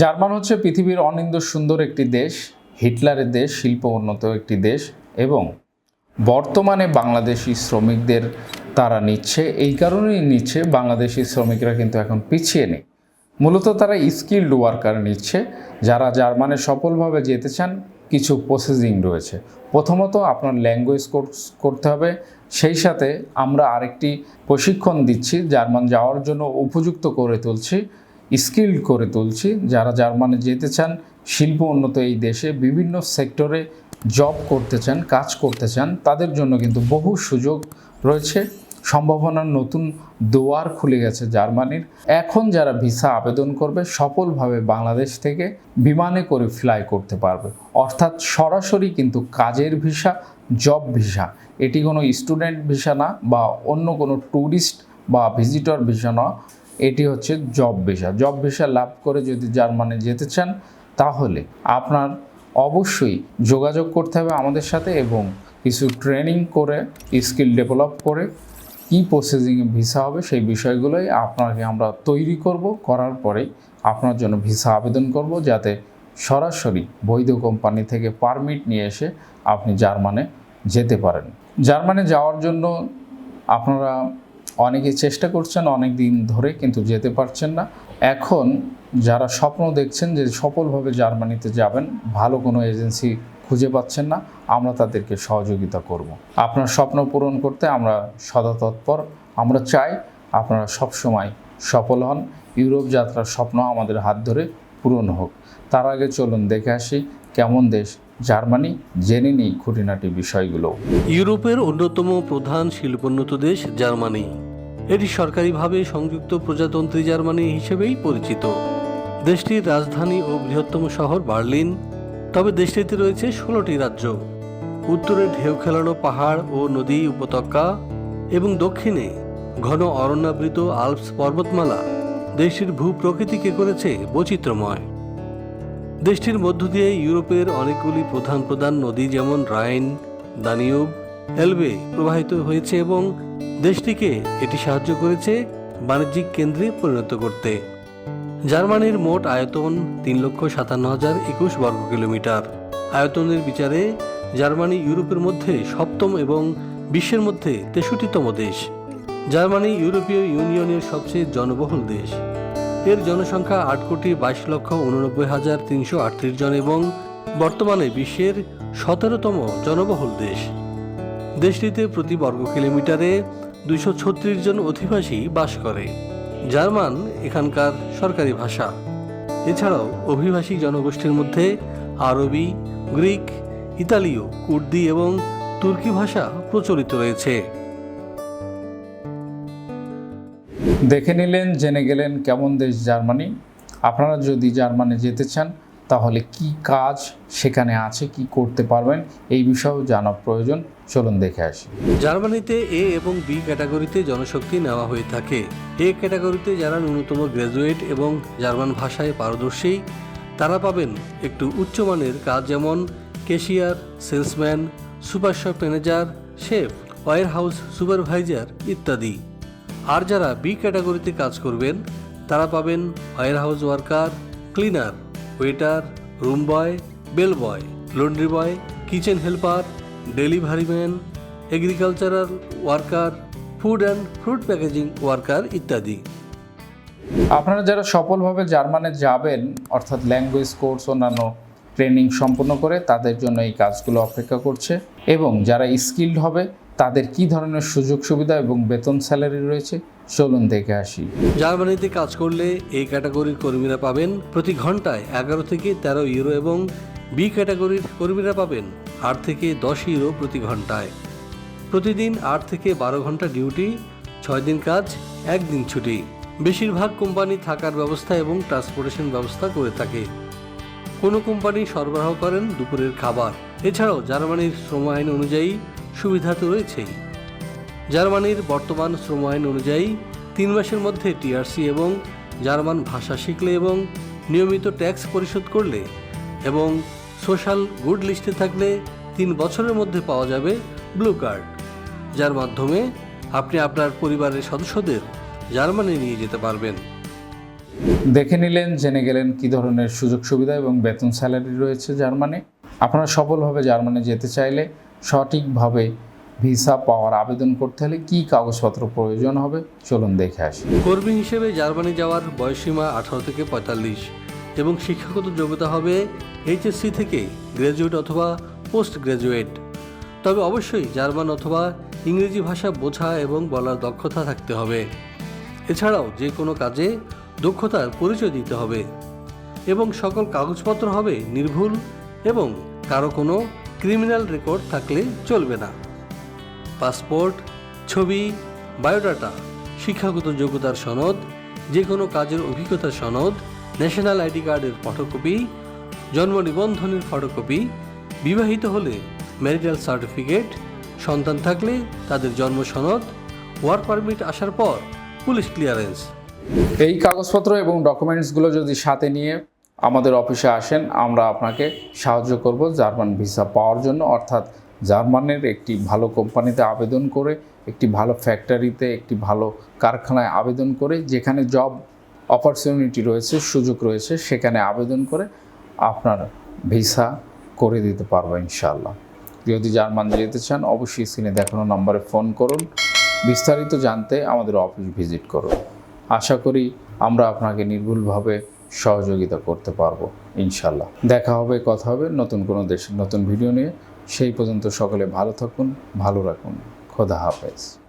German হচ্ছে পৃথিবীর অনিন্দ সুন্দর একটি দেশ, হিটলারের দেশ, শিল্প উন্নত একটি দেশ এবং বর্তমানে বাংলাদেশি শ্রমিকদের তারা নিচ্ছে। এই কারণেই নিচ্ছে, বাংলাদেশি শ্রমিকরা কিন্তু এখন পিছিয়ে নেই। মূলত তারা স্কিল্ড ওয়ার্কার নিচ্ছে, যারা জার্মানে সফলভাবে যেতে চান, কিছু প্রসেসিং রয়েছে। প্রথমত আপনার ল্যাঙ্গুয়েজ কোর্স করতে হবে, সেই সাথে আমরা আরেকটি প্রশিক্ষণ দিচ্ছি, জার্মান যাওয়ার জন্য উপযুক্ত করে তুলছি। স্কিল্ড করে তুলছি। যারা জার্মানে যেতে চান, শিল্প উন্নত এই দেশে বিভিন্ন সেক্টরে জব করতে চান, কাজ করতে চান, তাদের জন্য কিন্তু বহু সুযোগ রয়েছে। সম্ভাবনার নতুন দুয়ার খুলে গেছে জার্মানির। এখন যারা ভিসা আবেদন করবে, সফলভাবে বাংলাদেশ থেকে বিমানে করে ফ্লাই করতে পারবে। অর্থাৎ সরাসরি কিন্তু কাজের ভিসা জব ভিসা। এটি কোনো স্টুডেন্ট ভিসা না বা অন্য কোনো ট্যুরিস্ট বা ভিজিটর ভিসা না। এটি হচ্ছে জব ভিসা। জব ভিসা লাভ করে যদি জার্মানি যেতে চান, তাহলে আপনার অবশ্যই যোগাযোগ করতে হবে আমাদের সাথে এবং কিছু ট্রেনিং করে, স্কিল ডেভেলপ করে কী প্রসেসিংয়ে ভিসা হবে সেই বিষয়গুলোই আপনাকে আমরা তৈরি করব। করার পরেই আপনার জন্য ভিসা আবেদন করব যাতে সরাসরি বৈধ কোম্পানি থেকে পারমিট নিয়ে এসে আপনি জার্মানে যেতে পারেন। জার্মানে যাওয়ার জন্য আপনারা অনেকে চেষ্টা করছেন অনেক দিন ধরে, কিন্তু যেতে পারছেন না। এখন যারা স্বপ্ন দেখছেন যে সফলভাবে জার্মানিতে যাবেন, ভালো কোনো এজেন্সি খুঁজে পাচ্ছেন না, আমরা তাদেরকে সহযোগিতা করব। আপনার স্বপ্ন পূরণ করতে আমরা সদা তৎপর। আমরা চাই আপনারা সবসময় সফল হন। ইউরোপ যাত্রার স্বপ্ন আমাদের হাত ধরে পূরণ হোক। তার আগে চলুন দেখে আসি কেমন দেশ জার্মানি। জেনে নিই খুঁটিনাটি বিষয়গুলো। ইউরোপের অন্যতম প্রধান শিল্পোন্নত দেশ জার্মানি। এটি সরকারিভাবে সংযুক্ত প্রজাতন্ত্রী জার্মানি হিসেবেই পরিচিত। দেশটির রাজধানী ও বৃহত্তম শহর বার্লিন, তবে দেশটিতে রয়েছে ষোলোটি রাজ্য। উত্তরে ঢেউ খেলানো পাহাড় ও নদী উপত্যকা এবং দক্ষিণে ঘন অরণ্যাবৃত আলপস পর্বতমালা। দেশটির ভূপ্রকৃতিকে করেছে বৈচিত্র্যময়। দেশটির মধ্য দিয়ে ইউরোপের অনেকগুলি প্রধান প্রধান নদী যেমন রাইন, দানিউব, এলবে প্রবাহিত হয়েছে এবং দেশটিকে এটি সাহায্য করেছে বাণিজ্যিক কেন্দ্রে পরিণত করতে। জার্মানির মোট আয়তন তিন লক্ষ সাতান্ন হাজার একুশ বর্গ কিলোমিটার। আয়তনের বিচারে জার্মানি ইউরোপের মধ্যে সপ্তম এবং বিশ্বের মধ্যে তেষট্টিতম দেশ। জার্মানি ইউরোপীয় ইউনিয়নের সবচেয়ে জনবহুল দেশ। এর জনসংখ্যা আট কোটি বাইশ লক্ষ উননব্বই হাজার তিনশো আটত্রিশ জন এবং বর্তমানে বিশ্বের সতেরোতম জনবহুল দেশ। দেশটিতে প্রতি বর্গ কিলোমিটারে দুইশো ছত্রিশ জন অধিবাসী বাস করে। জার্মান এখানকার সরকারি ভাষা। এছাড়াও অভিবাসী জনগোষ্ঠীর মধ্যে আরবি, গ্রিক, ইতালীয়, কুর্দি এবং তুর্কি ভাষা প্রচলিত রয়েছে। দেখে নিলেন, জেনে গেলেন কেমন দেশ জার্মানি। আপনারা যদি জার্মানি যেতে চান তাহলে কি কাজ সেখানে আছে, কি করতে পারবেন, এই বিষয়েও জানা প্রয়োজন। চলুন দেখে আসি। জার্মানিতে এ এবং বি ক্যাটাগরিতে জনশক্তি নেওয়া হয়ে থাকে। এ ক্যাটাগরিতে যারা ন্যূনতম গ্র্যাজুয়েট এবং জার্মান ভাষায় পারদর্শী, তারা পাবেন একটু উচ্চমানের কাজ যেমন cashier, salesman super shop manager, chef warehouse supervisor ইত্যাদি। আর যারা বি ক্যাটাগরিতে কাজ করবেন, তারা পাবেন warehouse worker, cleaner. Waiter room boy bell boy laundry boy kitchen helper delivery man agricultural worker food and fruit packaging worker ইত্যাদি। আপনারা যারা সফলভাবে জার্মানে যাবেন, অর্থাৎ ল্যাঙ্গুয়েজ কোর্স অন্যান্য ট্রেনিং সম্পন্ন করে, তাদের জন্য এই কাজগুলো অপেক্ষা করছে। এবং যারা স্কিল্ড হবে তাদের কি ধরনের সুযোগ সুবিধা এবং বেতন স্যালারি রয়েছে? চলুন দেখে আসি। জার্মানিতে কাজ করলে এই ক্যাটাগরির কর্মীরা পাবেন প্রতি ঘন্টায় এগারো থেকে তেরো ইউরো এবং বি ক্যাটাগরির কর্মীরা পাবেন আট থেকে দশ ইউরো প্রতি ঘন্টায়। প্রতিদিন আট থেকে বারো ঘণ্টা ডিউটি, ছয় দিন কাজ একদিন ছুটি। বেশিরভাগ কোম্পানি থাকার ব্যবস্থা এবং ট্রান্সপোর্টেশন ব্যবস্থা করে থাকে। কোনো কোম্পানি সরবরাহ করেন দুপুরের খাবার। এছাড়াও জার্মানির শ্রম আইন অনুযায়ী সুবিধা তো রয়েছেই। জার্মানির বর্তমান শ্রম আইন অনুযায়ী তিন মাসের মধ্যে টিআরসি এবং জার্মান ভাষা শিখলে এবং নিয়মিত ট্যাক্স পরিশোধ করলে এবং সোশ্যাল গুড লিস্টে থাকলে তিন বছরের মধ্যে পাওয়া যাবে ব্লু কার্ড। যার মাধ্যমে আপনি আপনার পরিবারের সদস্যদের জার্মানি নিয়ে যেতে পারবেন। দেখে নিলেন, জেনে গেলেন কী ধরনের সুযোগ সুবিধা এবং বেতন স্যালারি রয়েছে জার্মানি। আপনারা সফলভাবে জার্মানি যেতে চাইলে সঠিকভাবে ভিসা পাওয়ার আবেদন করতে হলে কী কাগজপত্র প্রয়োজন হবে? চলুন দেখে আসি। কর্মী হিসেবে জার্মানি যাওয়ার বয়সীমা আঠারো থেকে পঁয়তাল্লিশ এবং শিক্ষাগত যোগ্যতা হবে এইচএসসি থেকে গ্র্যাজুয়েট অথবা পোস্ট গ্র্যাজুয়েট তবে অবশ্যই জার্মান অথবা ইংরেজি ভাষা বোঝা এবং বলার দক্ষতা থাকতে হবে। এছাড়াও যে কোনো কাজে দক্ষতার পরিচয় দিতে হবে এবং সকল কাগজপত্র হবে নির্ভুল এবং কারও কোনো ক্রিমিনাল রেকর্ড থাকলে চলবে না। পাসপোর্ট, ছবি, বায়োডাটা, শিক্ষাগত যোগ্যতার সনদ যে কোনো কাজের অভিজ্ঞতার সনদ, ন্যাশনাল আইডি কার্ডের ফটোকপি, জন্ম নিবন্ধনের ফটোকপি, বিবাহিত হলে ম্যারিটাল সার্টিফিকেট, সন্তান থাকলে তাদের জন্ম সনদ ওয়ার্ক পারমিট আসার পর পুলিশ ক্লিয়ারেন্স। এই কাগজপত্র এবং ডকুমেন্টসগুলো যদি সাথে নিয়ে আমাদের অফিসে আসেন, আমরা আপনাকে সাহায্য করব জার্মান ভিসা পাওয়ার জন্য। অর্থাৎ জার্মানের একটি ভালো কোম্পানিতে আবেদন করে, একটি ভালো ফ্যাক্টরিতে, একটি ভালো কারখানায় আবেদন করে, যেখানে জব অপরচুনিটি রয়েছে, সুযোগ রয়েছে, সেখানে আবেদন করে আপনার ভিসা করে দিতে পারব ইনশাআল্লাহ। যদি জার্মান যেতে চান, অবশ্যই স্ক্রিনে দেখানো নম্বরে ফোন করুন। বিস্তারিত জানতে আমাদের অফিস ভিজিট করুন। আশা করি আমরা আপনাকে নির্ভুলভাবে সহযোগিতা করতে পারব ইনশাল্লাহ দেখা হবে, কথা হবে, নতুন কোনো দেশের নতুন ভিডিও নিয়ে। সেই পর্যন্ত সকলে ভালো থাকুন, ভালো রাখুন। খোদা হাফেজ।